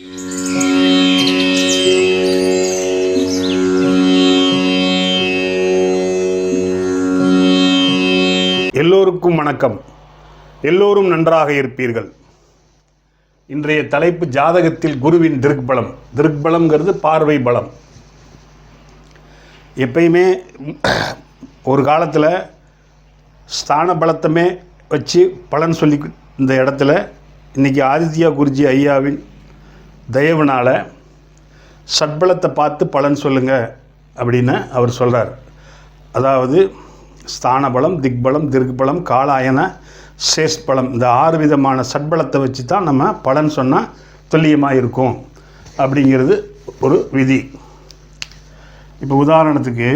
எல்லோருக்கும் வணக்கம். எல்லோரும் நன்றாக இருப்பீர்கள். இன்றைய தலைப்பு ஜாதகத்தில் குருவின் திருக்பலம். திருக்பலம்ங்கிறது பார்வை பலம். எப்பயுமே ஒரு காலத்தில் ஸ்தான பலத்தமே வச்சு பலன் சொல்லி இந்த இடத்துல இன்றைக்கி ஆதித்யா குருஜி ஐயாவின் தயவுனால் சட்பலத்தை பார்த்து பலன் சொல்லுங்கள் அப்படின்னு அவர் சொல்கிறார் அதாவது ஸ்தானபலம் திக்பலம் திருக்பலம் காலாயன சேஷ்பலம் இந்த ஆறு விதமான சட்பலத்தை வச்சு தான் நம்ம பலன் சொன்னால் துல்லியமாக இருக்கும் அப்படிங்கிறது ஒரு விதி. இப்போ உதாரணத்துக்கு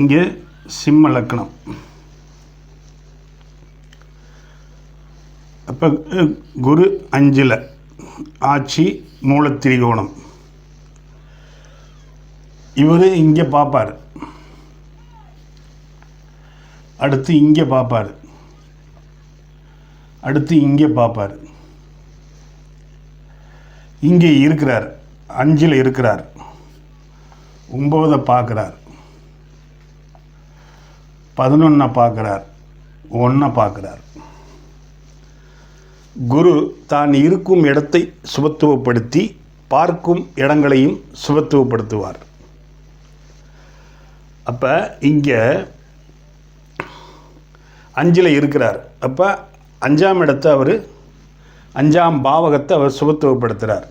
இங்கே சிம்ம லக்னம். அப்போ குரு அஞ்சில் ஆட்சி மூலத்திரிகோணம். இவர் இங்கே பார்ப்பார் அடுத்து இங்கே பார்ப்பார் அடுத்து இங்கே பார்ப்பார் இங்கே இருக்கிறார். அஞ்சில் இருக்கிறார். ஒம்பதை பார்க்குறார் பதினொன்றை பார்க்குறார் ஒன்றை பார்க்குறார் குரு தான் இருக்கும் இடத்தை சுபத்துவப்படுத்தி பார்க்கும் இடங்களையும் சுபத்துவப்படுத்துவார். அப்போ இங்கே அஞ்சில் இருக்கிறார். அப்போ அஞ்சாம் இடத்தை அவர் அஞ்சாம் பாவகத்தை அவர் சுபத்துவப்படுத்துகிறார்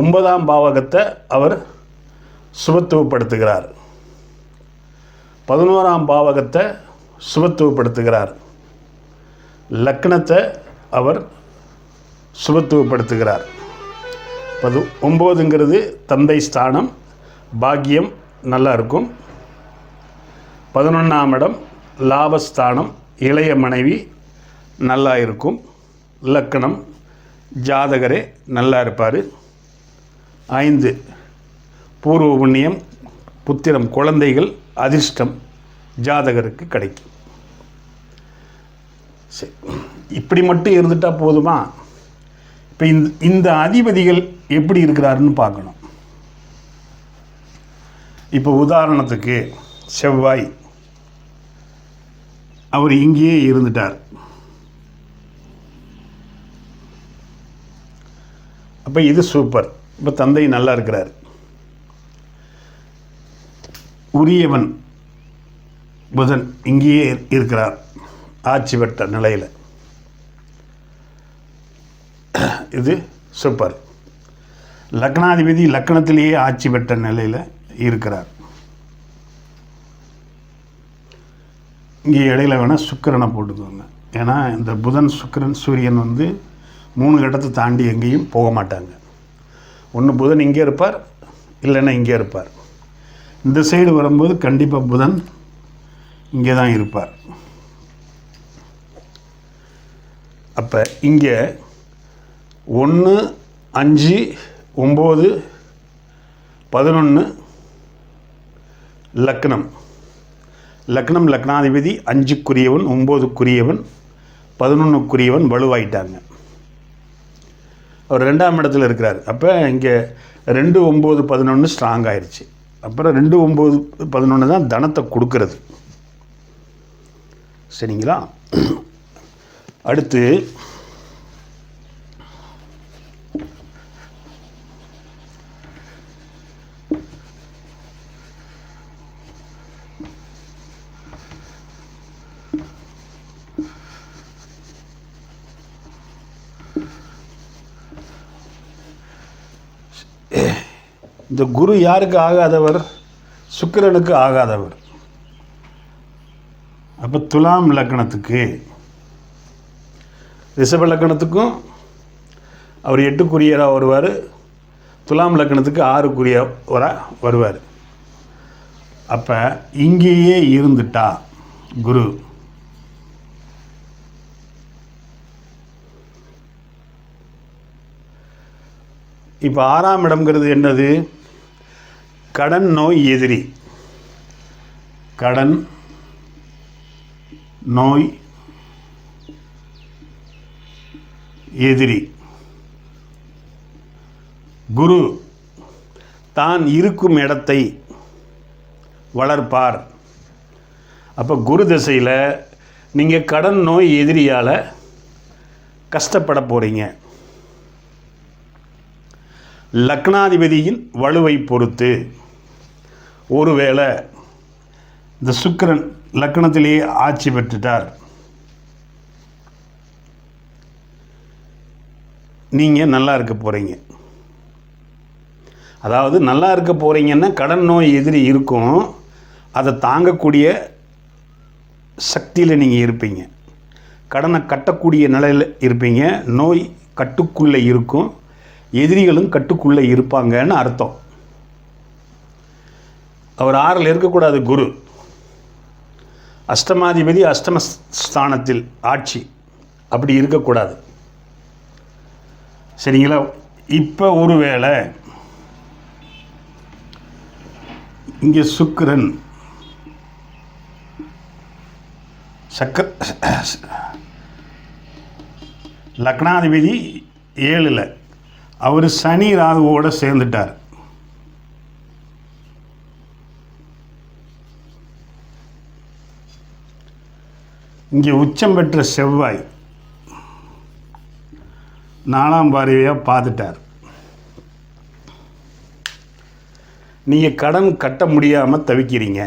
ஒன்பதாம் பாவகத்தை அவர் சுபத்துவப்படுத்துகிறார். பதினோராம் பாவகத்தை சுபத்துவப்படுத்துகிறார். லக்னத்தை அவர் சுபத்துவப்படுத்துகிறார். பது ஒம்போதுங்கிறது தந்தை ஸ்தானம் பாக்கியம் நல்லா இருக்கும். பதினொன்றாம் இடம் லாபஸ்தானம் இளைய மனைவி நல்லா இருக்கும். லக்கணம் ஜாதகரே நல்லா இருப்பார். ஐந்து பூர்வ புண்ணியம் புத்திரம் குழந்தைகள் அதிர்ஷ்டம் ஜாதகருக்கு கிடைக்கும். சரி. இப்படி மட்டும் இருந்துட்டால் போதுமா? இப்போ இந்த இந்த அதிபதிகள் எப்படி இருக்கிறாருன்னு பார்க்கணும். இப்போ உதாரணத்துக்கு செவ்வாய். அவர் இங்கேயே இருந்துட்டார். அப்போ இது சூப்பர். இப்போ தந்தை நல்லா இருக்கிறார். உரியவன் புதன் இங்கேயே இருக்கிறார். ஆட்சி பெற்ற நிலையில். இது சூப்பர். லக்னாதிபதி லக்னத்திலேயே ஆட்சி பெற்ற நிலையில் இருக்கிறார். இங்கே இடையில வேணால் சுக்கரனை போட்டுக்கோங்க. ஏன்னா இந்த புதன் சுக்கிரன் சூரியன் வந்து மூணு இடத்தை தாண்டி எங்கேயும் போக மாட்டாங்க. ஒன்று புதன் இங்கே இருப்பார் இல்லைன்னா இங்கே இருப்பார். இந்த சைடு வரும்போது கண்டிப்பாக புதன் இங்கே தான் இருப்பார். அப்போ இங்கே ஒன்று அஞ்சு ஒம்பது பதினொன்று லக்னம். லக்னம் லக்னாதிபதி அஞ்சுக்குரியவன் ஒம்போதுக்குரியவன் பதினொன்றுக்குரியவன் வலுவாயிட்டாங்க. அவர் ரெண்டாம் இடத்துல இருக்கிறார். அப்போ இங்கே ரெண்டு ஒம்பது பதினொன்று ஸ்ட்ராங் ஆயிடுச்சு அப்புறம் ரெண்டு ஒம்பது பதினொன்று தான் தனத்தை கொடுக்கறது. சரிங்களா? அடுத்து இந்த குரு யாருக்கு ஆகாதவர்? சுக்கிரனுக்கு ஆகாதவர். அப்போ துலாம் லக்னத்துக்கு ரிஷப லக்னத்துக்கும் அவர் எட்டுக்குரியராக வருவார். துலாம் லக்னத்துக்கு ஆறுக்குரியவராக வருவார். அப்போ இங்கேயே இருந்துட்டா குரு. இப்போ ஆறாம் இடம்ங்கிறது என்னது? கடன் நோய் எதிரி. கடன் நோய் எதிரி. குரு தான் இருக்கும் இடத்தை வளர்ப்பார். அப்போ குரு திசையில் நீங்கள் கடன் நோய் எதிரியால் கஷ்டப்பட போகிறீங்க லக்னாதிபதியின் வலுவை பொறுத்து. ஒருவேளை இந்த சுக்கிரன் லக்னத்திலேயே ஆட்சி பெற்றுட்டார். நீங்கள் நல்லா இருக்க போகிறீங்க அதாவது நல்லா இருக்க போகிறீங்கன்னா கடன் நோய் எதிரி இருக்கும். அதை தாங்கக்கூடிய சக்தியில் நீங்கள் இருப்பீங்க. கடனை கட்டக்கூடிய நிலையில் இருப்பீங்க. நோய் கட்டுக்குள்ளே இருக்கும். எதிரிகளும் கட்டுக்குள்ளே இருப்பாங்கன்னு அர்த்தம். அவர் ஆறில் இருக்கக்கூடாது குரு. அஷ்டமாதிபதி அஷ்டமஸ்தானத்தில் ஆட்சி. அப்படி இருக்கக்கூடாது. சரிங்களா? இப்போ ஒருவேளை இங்கே சுக்கிரன் சக்கர லக்னாதிபதி ஏழில். அவர் சனி ராகுவோடு சேர்ந்துட்டார். இங்கே உச்சம் பெற்ற செவ்வாய் நாலாம் பார்வையாக பார்த்துட்டார். நீங்கள் கடன் கட்ட முடியாமல் தவிக்கிறீங்க.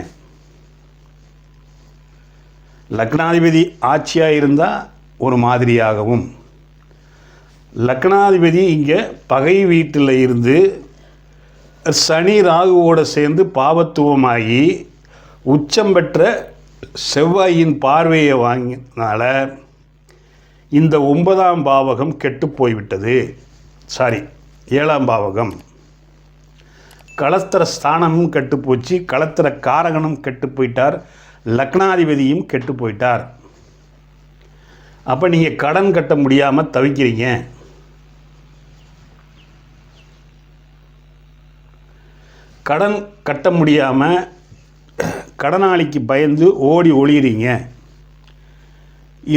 லக்னாதிபதி ஆட்சியாக இருந்தால் ஒரு மாதிரியாகவும். லக்னாதிபதி இங்கே பகை வீட்டில் இருந்து சனி ராகுவோட சேர்ந்து பாவத்துவமாகி உச்சம் பெற்ற செவ்வாயின் பார்வையை வாங்கினால இந்த ஒன்பதாம் பாவகம் கெட்டு போய்விட்டது. சாரி ஏழாம் பாவகம். களத்திர ஸ்தானமும் கெட்டு போச்சு. களத்திர காரகனும் கெட்டு போயிட்டார். லக்னாதிபதியும் கெட்டு போயிட்டார். அப்போ நீங்கள் கடன் கட்ட முடியாமல் தவிக்கிறீங்க. கடன் கட்ட முடியாமல் கடனாளிக்கு பயந்து ஓடி ஒளியிறீங்க.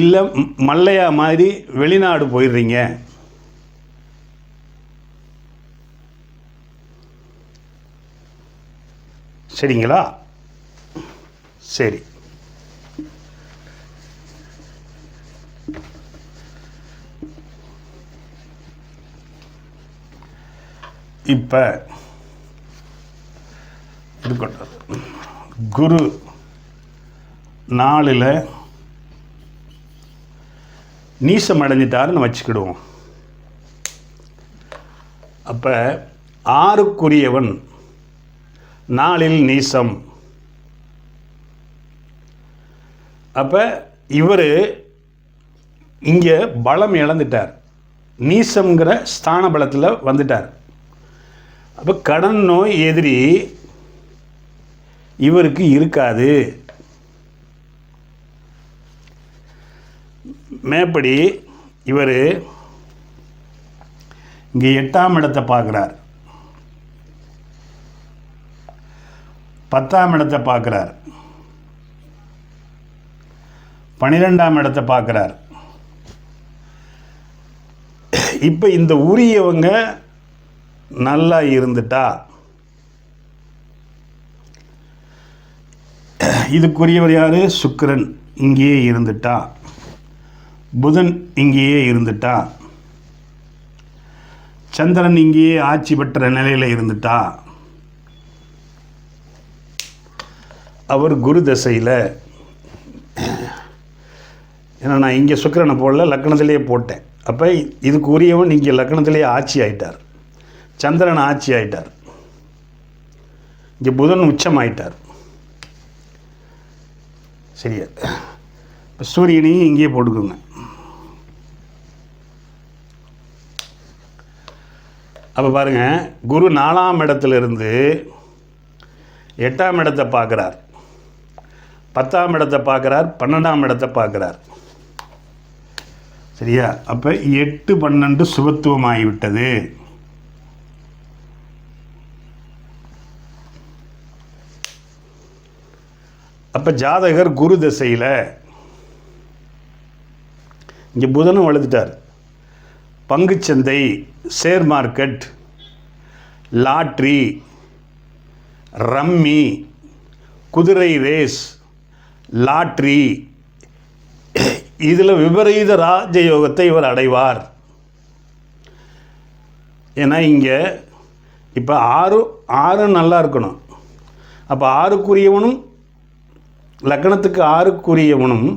இல்லை மல்லையா மாதிரி வெளிநாடு போயிடுறீங்க. சரிங்களா? சரி. இப்போ இருக்கட்டும் குரு நாளில் நீசம் அடைஞ்சிட்டாருன்னு வச்சுக்கிடுவோம். அப்போ ஆறுக்குரியவன் நாளில் நீசம். அப்போ இவர் இங்கே பலம் இழந்துட்டார். நீசம்ங்கிற ஸ்தான பலத்தில் வந்துட்டார். அப்போ கடன் நோய் எதிரி இவருக்கு இருக்காது. மேப்படி இவர் இங்கே எட்டாம் இடத்தை பார்க்குறார். பத்தாம் இடத்தை பார்க்குறார். பன்னிரெண்டாம் இடத்தை பார்க்குறார். இப்போ இந்த உரியவங்க நல்லா இருந்துட்டா? இதுக்குரியவர் யார்? சுக்கிரன். இங்கேயே இருந்துட்டா. புதன் இங்கேயே இருந்துட்டா. சந்திரன் இங்கேயே ஆட்சி பெற்ற நிலையில் இருந்துட்டா. அவர் குரு தசையில் ஏன்னா நான் இங்கே சுக்கரனை போடல லக்னத்திலேயே போட்டேன். அப்போ இதுக்கு உரியவன் இங்கே லக்னத்திலேயே ஆட்சி ஆயிட்டார். சந்திரன் ஆட்சி ஆயிட்டார். இங்கே புதன் உச்சம் ஆயிட்டார் சரியா? இப்போ சூரியனையும் இங்கேயே போட்டுக்கோங்க. அப்போ பாருங்கள் குரு நாலாம் இடத்துலேருந்து எட்டாம் இடத்தை பார்க்குறார். பத்தாம் இடத்தை பார்க்குறார் பன்னெண்டாம் இடத்தை பார்க்குறார். சரியா? அப்போ எட்டு பன்னெண்டு சுபத்துவமாகிவிட்டது. அப்போ ஜாதகர் குரு திசையில். இங்கே புதனும் வளர்த்துட்டார் பங்குச்சந்தை ஷேர் மார்க்கெட் லாட்ரி ரம்மி குதிரை ரேஸ் லாட்ரி. இதில் விபரீத ராஜயோகத்தை இவர் அடைவார். ஏன்னா இங்கே இப்போ ஆறு ஆறு நல்லா இருக்கணும். அப்போ ஆறுக்குரியவனும் லக்னத்துக்கு ஆறுக்குரியவனும்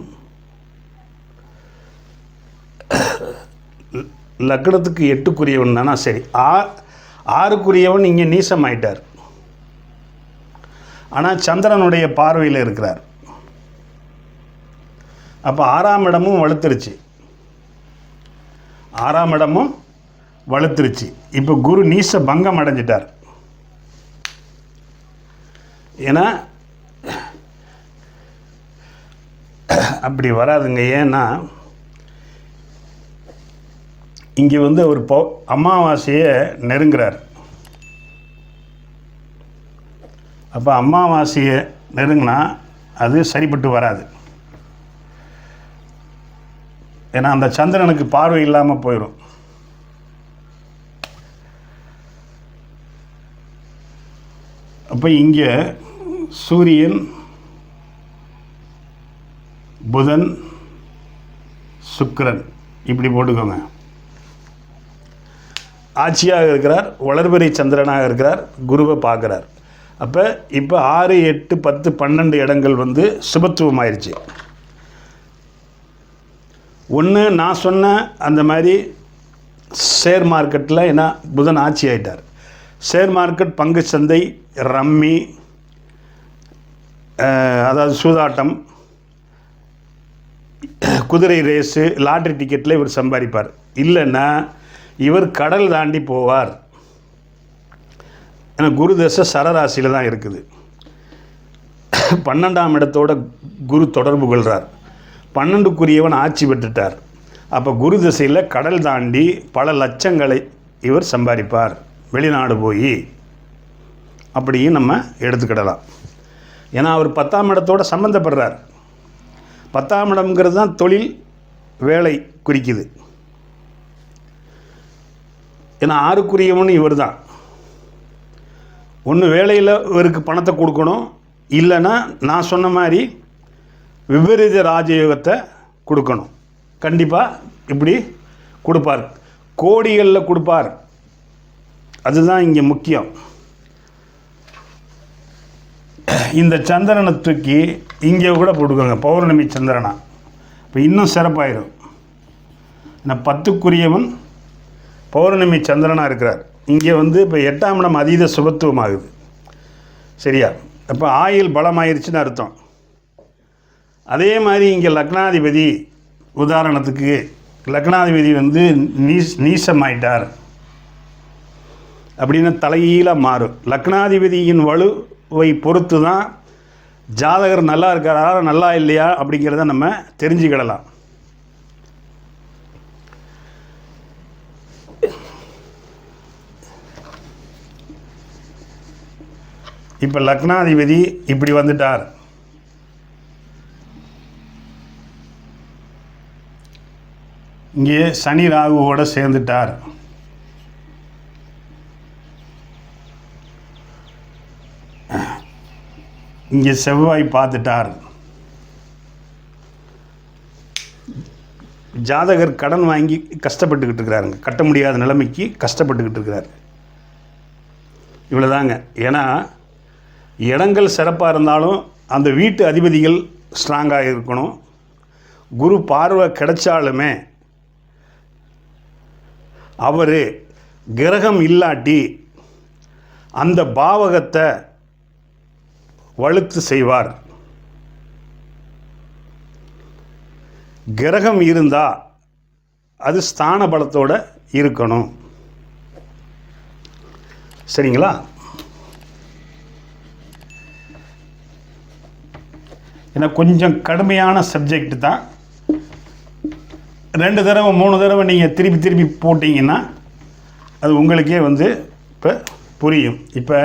லக்னத்துக்கு எட்டுக்குரியவன் தானா? சரி. ஆ ஆறுக்குரியவன் இங்கே நீசமாயிட்டார். ஆனால் சந்திரனுடைய பார்வையில் இருக்கிறார். அப்போ ஆறாம் இடமும் வலுத்துருச்சு. ஆறாம் இடமும் வலுத்துருச்சு. இப்போ குரு நீச பங்கம் அடைஞ்சிட்டார். ஏன்னா அப்படி வராதுங்க. ஏன்னா இங்கே வந்து அவர் பௌ அமாவாசையை நெருங்குறார். அப்போ அமாவாசையை நெருங்கினா அது சரிப்பட்டு வராது. ஏன்னா அந்த சந்திரனுக்கு பார்வை இல்லாமல் போயிடும் அப்போ இங்கே சூரியன் புதன் சுக்கரன். இப்படி போட்டுக்கோங்க. ஆட்சியாக இருக்கிறார் வளர்பிறை சந்திரனாக இருக்கிறார் குருவை பார்க்குறார். அப்போ இப்போ ஆறு எட்டு பத்து பன்னெண்டு இடங்கள் வந்து சுபத்துவம் ஆயிடுச்சு ஒன்று நான் சொன்ன அந்த மாதிரி ஷேர் மார்க்கெட்டில் ஏன்னா புதன் ஆட்சி ஆயிட்டார். ஷேர் மார்க்கெட் பங்கு சந்தை ரம்மி அதாவது சூதாட்டம் குதிரை ரேஸு லாட்ரி டிக்கெட்டில் இவர் சம்பாதிப்பார். இல்லைன்னா இவர் கடல் தாண்டி போவார். ஏன்னா குரு தசை சரராசியில் தான் இருக்குது. பன்னெண்டாம் இடத்தோட குரு தொடர்பு கொள்கிறார் பன்னெண்டுக்குரியவன் ஆட்சி பெற்றுட்டார். அப்போ குரு திசையில் கடல் தாண்டி பல லட்சங்களை இவர் சம்பாதிப்பார். வெளிநாடு போய். அப்படியும் நம்ம எடுத்துக்கிடலாம். ஏன்னா அவர் பத்தாம் இடத்தோட சம்மந்தப்படுறார் பத்தாம் இடம்ங்கிறது தான் தொழில் வேலை குறிக்குது. ஏன்னா ஆறுக்குரியவன் இவர் தான் ஒன்று வேலையில் இவருக்கு பணத்தை கொடுக்கணும். இல்லைன்னா நான் சொன்ன மாதிரி விபரீத ராஜயோகத்தை கொடுக்கணும். கண்டிப்பாக இப்படி கொடுப்பார். கோடிகளில் கொடுப்பார். அதுதான் இங்கே முக்கியம். இந்த சந்திரனை தூக்கி இங்கே கூட போட்டுக்கோங்க. பௌர்ணமி சந்திரனா. இப்போ இன்னும் சிறப்பாயிரும். நான் பத்துக்குரியவன் பௌர்ணமி சந்திரனாக இருக்கிறார். இங்கே வந்து இப்போ எட்டாம் இடம் அதீத சுபத்துவம் ஆகுது சரியா? அப்போ ஆயில் பலமாயிருச்சுன்னு அர்த்தம். அதே மாதிரி இங்கே லக்னாதிபதி உதாரணத்துக்கு லக்னாதிபதி வந்து நீஸ் நீசமாயிட்டார். அப்படின்னு தலைகீழாக மாறும். லக்னாதிபதியின் வலுவை பொறுத்து தான் ஜாதகர் நல்லா இருக்காரா நல்லா இல்லையா அப்படிங்கிறத நம்ம தெரிஞ்சுக்கிடலாம். இப்போ லக்னாதிபதி இப்படி வந்துட்டார். இங்கே சனி ராகுவோட சேர்ந்துட்டார். இங்கே செவ்வாய் பார்த்துட்டார். ஜாதகர் கடன் வாங்கி கஷ்டப்பட்டுக்கிட்டு இருக்கிறாருங்க. கட்ட முடியாத நிலைமைக்கு கஷ்டப்பட்டுக்கிட்டு இருக்கிறார். இவ்வளோதாங்க ஏன்னா இடங்கள் சிறப்பாக இருந்தாலும் அந்த வீட்டு அதிபதிகள் ஸ்ட்ராங்காக இருக்கணும். குரு பார்வை கிடைச்சாலுமே அவர் கிரகம் இல்லாட்டி அந்த பாவகத்தை வலுத்து செய்வார். கிரகம் இருந்தால் அது ஸ்தான பலத்தோடு இருக்கணும். சரிங்களா? ஏன்னா கொஞ்சம் கடுமையான சப்ஜெக்ட் தான். ரெண்டு தடவை மூணு தடவை நீங்கள் திருப்பி திருப்பி போட்டிங்கன்னா அது உங்களுக்கே வந்து இப்போ புரியும். இப்போ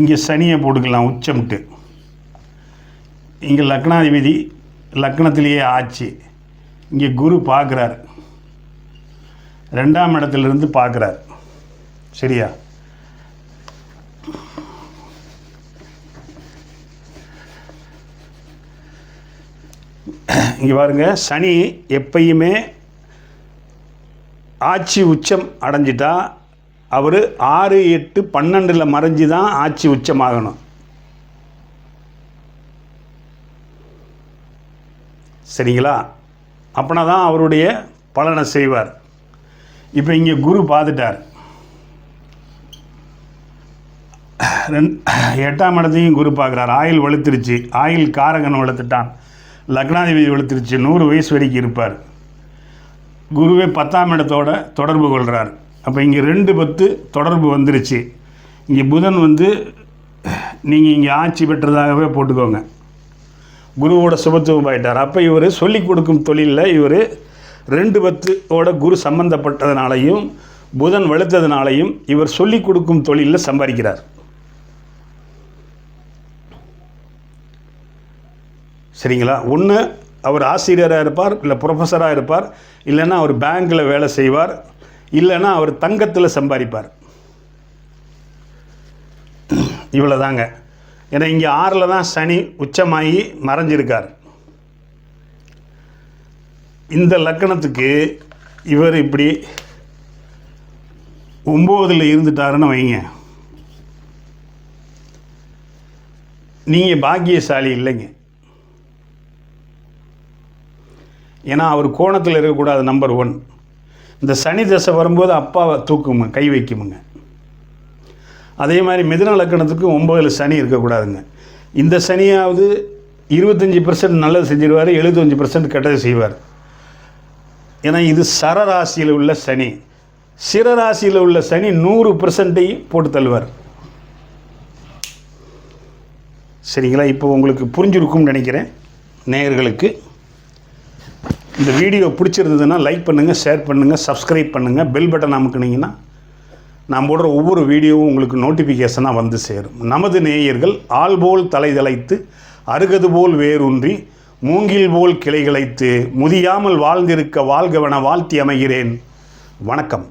இங்கே சனியை போட்டுக்கலாம் உச்சம்ட்டு. இங்கே லக்னாதிபதி லக்னத்திலேயே ஆச்சு இங்கே குரு பார்க்குறார். ரெண்டாம் இடத்துலேருந்து பார்க்குறார். சரியா? இங்கே பாருங்க சனி எப்பயுமே ஆட்சி உச்சம் அடைஞ்சிட்டா அவர் ஆறு எட்டு பன்னெண்டில் மறைஞ்சு தான் ஆட்சி உச்சமாகணும். சரிங்களா? அப்படின்னா தான் அவருடைய பலனை செய்வார். இப்போ இங்கே குரு பார்த்துட்டார் ரெண் எட்டாம் இடத்தையும் குரு பார்க்குறார் ஆயில் வெளுத்துருச்சு ஆயில் காரகன் வளர்த்துட்டான் லக்னாதிபதி வெளுத்துருச்சு நூறு வயசு வரைக்கும் இருப்பார். குருவே பத்தாம் இடத்தோட தொடர்பு கொள்கிறார் அப்போ இங்கே ரெண்டு பத்து தொடர்பு வந்துருச்சு. இங்கே புதன் வந்து நீங்கள் இங்கே ஆட்சி பெற்றதாகவே போட்டுக்கோங்க. குருவோட சுபத்துவம் ஆகிட்டார் அப்போ இவர் சொல்லிக் கொடுக்கும் தொழிலில் இவர் ரெண்டு பத்துவோட குரு சம்பந்தப்பட்டதுனாலையும் புதன் வலுத்ததுனாலையும் இவர் சொல்லிக் கொடுக்கும் தொழிலில் சம்பாதிக்கிறார். சரிங்களா? ஒன்று அவர் ஆசிரியராக இருப்பார் இல்லை ப்ரொஃபஸராக இருப்பார் இல்லைன்னா அவர் பேங்க்கில் வேலை செய்வார் இல்லைன்னா அவர் தங்கத்தில் சம்பாதிப்பார். இவ்வளோ தாங்க ஏன்னா இங்கே ஆறில் தான் சனி உச்சமாகி மறைஞ்சிருக்கார். இந்த லக்கணத்துக்கு இவர் இப்படி ஒம்போதில் இருந்துட்டாருன்னு வைங்க. நீங்கள் பாக்கியசாலி இல்லைங்க. ஏன்னா அவர் கோணத்தில் இருக்கக்கூடாது நம்பர் ஒன் இந்த சனி தசை வரும்போது அப்பாவை தூக்குங்க கை வைக்குமுங்க. அதே மாதிரி மிதுன லக்கணத்துக்கு ஒம்பதில் சனி இருக்கக்கூடாதுங்க. இந்த சனியாவது இருபத்தஞ்சி பர்சன்ட் நல்லது செஞ்சிருவார் எழுபத்தஞ்சி பர்சன்ட் கெட்டது செய்வார். ஏன்னா இது சரராசியில் உள்ள சனி. சிறராசியில் உள்ள சனி நூறு பர்சன்ட்டையும் போட்டு தள்ளுவார். சரிங்களா? இப்போ உங்களுக்கு புரிஞ்சிருக்கும்னு நினைக்கிறேன். நேயர்களுக்கு இந்த வீடியோ பிடிச்சிருந்ததுன்னா லைக் பண்ணுங்கள் ஷேர் பண்ணுங்கள் சப்ஸ்கிரைப் பண்ணுங்கள் பெல் பட்டன் அமுக்குனீங்கன்னா நான் போடுற ஒவ்வொரு வீடியோவும் உங்களுக்கு நோட்டிஃபிகேஷனாக வந்து சேரும். நமது நேயர்கள் ஆள் போல் தலைதலைத்து அருகது போல் வேரூன்றி மூங்கில் போல் கிளைகளைத்து முதியாமல் வாழ்ந்திருக்க வாழ்கவன வாழ்த்தி அமைகிறேன். வணக்கம்.